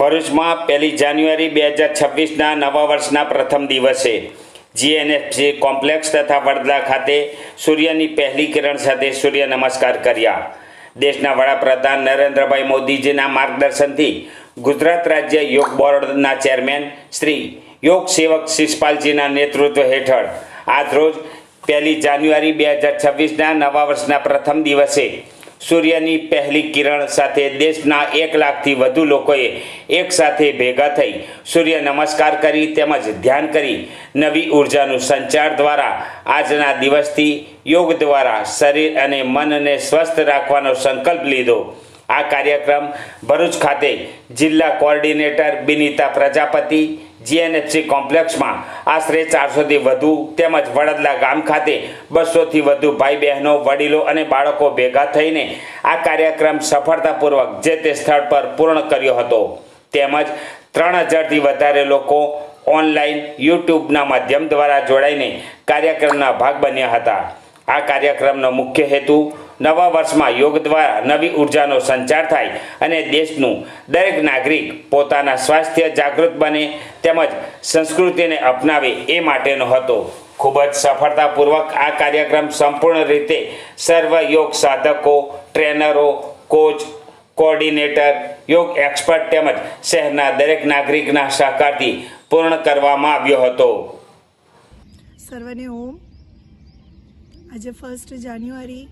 ભરૂચમાં પહેલી જાન્યુઆરી બે હજાર છવ્વીસના નવા વર્ષના પ્રથમ દિવસે જીએનએફસી કોમ્પ્લેક્સ તથા વડોદરા ખાતે સૂર્યની પહેલી કિરણ સાથે સૂર્ય નમસ્કાર કર્યા. દેશના વડાપ્રધાન નરેન્દ્રભાઈ મોદીજીના માર્ગદર્શનથી ગુજરાત રાજ્ય યોગ બોર્ડના ચેરમેન શ્રી યોગ સેવક શિષપાલજીના નેતૃત્વ હેઠળ આજરોજ પહેલી જાન્યુઆરી બે હજાર છવ્વીસના નવા વર્ષના પ્રથમ દિવસે સૂર્યની પહેલી કિરણ સાથે દેશના એક લાખથી વધુ લોકોએ એક સાથે ભેગા થઈ સૂર્ય નમસ્કાર કરી તેમજ ધ્યાન કરી નવી ઉર્જાનું સંચાર દ્વારા આજના દિવસથી યોગ દ્વારા શરીર અને મનને સ્વસ્થ રાખવાનો સંકલ્પ લીધો. આ કાર્યક્રમ ભરૂચ ખાતે જિલ્લા કોઓર્ડિનેટર બિનિતા પ્રજાપતિ જીએનએફસી કોમ્પ્લેક્સમાં આશરે ચારસોથી વધુ તેમજ વડદલા ગામ ખાતે બસોથી વધુ ભાઈ બહેનો વડીલો અને બાળકો ભેગા થઈને આ કાર્યક્રમ સફળતાપૂર્વક જે તે સ્થળ પર પૂર્ણ કર્યો હતો. તેમજ ત્રણ હજારથી વધારે લોકો ઓનલાઈન યુટ્યુબના માધ્યમ દ્વારા જોડાઈને કાર્યક્રમના ભાગ બન્યા હતા. આ કાર્યક્રમનો મુખ્ય હેતુ નવા વર્ષમાં યોગ દ્વારા નવી ઉર્જાનો સંચાર થાય અને દેશનું દરેક નાગરિક પોતાના સ્વાસ્થ્ય જાગૃત બને તેમજ સંસ્કૃતિને અપનાવે એ માટેનો હતો. ખૂબ જ સફળતાપૂર્વક આ કાર્યક્રમ સંપૂર્ણ રીતે સર્વ યોગ સાધકો, ટ્રેનરો, કોચ, કોઓર્ડિનેટર, યોગ એક્સપર્ટ તેમજ શહેરના દરેક નાગરિકના સહકારથી પૂર્ણ કરવામાં આવ્યો હતો. સર્વને ઓમ. આજે ફર્સ્ટ જાન્યુઆરી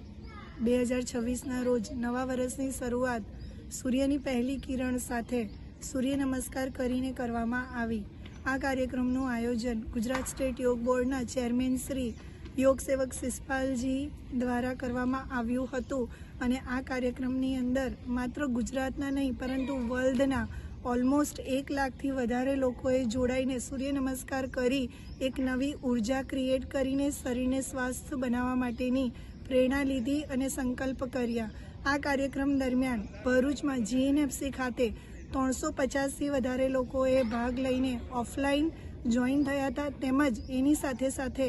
બે હજાર છવ્વીસના રોજ નવા વર્ષની શરૂઆત સૂર્યની પહેલી કિરણ સાથે સૂર્ય નમસ્કાર કરીને કરવામાં આવી. આ કાર્યક્રમનું આયોજન ગુજરાત સ્ટેટ યોગ બોર્ડના ચેરમેન શ્રી યોગ સેવક શિષપાલજી દ્વારા કરવામાં આવ્યું હતું અને આ કાર્યક્રમની અંદર માત્ર ગુજરાતના નહીં, પરંતુ વર્લ્ડના ઓલમોસ્ટ એક લાખથી વધારે લોકોએ જોડાઈને સૂર્ય નમસ્કાર કરી એક નવી ઊર્જા ક્રિએટ કરીને શરીરને સ્વાસ્થ્ય બનાવવા માટેની પ્રેરણા લીધી અને સંકલ્પ કર્યા. આ કાર્યક્રમ દરમિયાન ભરૂચમાં જીએનએફસી ખાતે ત્રણસો પચાસથી વધારે લોકોએ ભાગ લઈને ઓફલાઈન જોઈન થયા હતા. તેમજ એની સાથે સાથે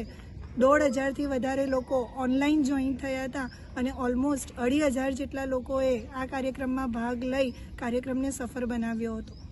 દોઢ હજારથી વધારે લોકો ઓનલાઈન જોઈન થયા હતા અને ઓલમોસ્ટ અઢી હજાર જેટલા લોકોએ આ કાર્યક્રમમાં ભાગ લઈ કાર્યક્રમને સફળ બનાવ્યો હતો.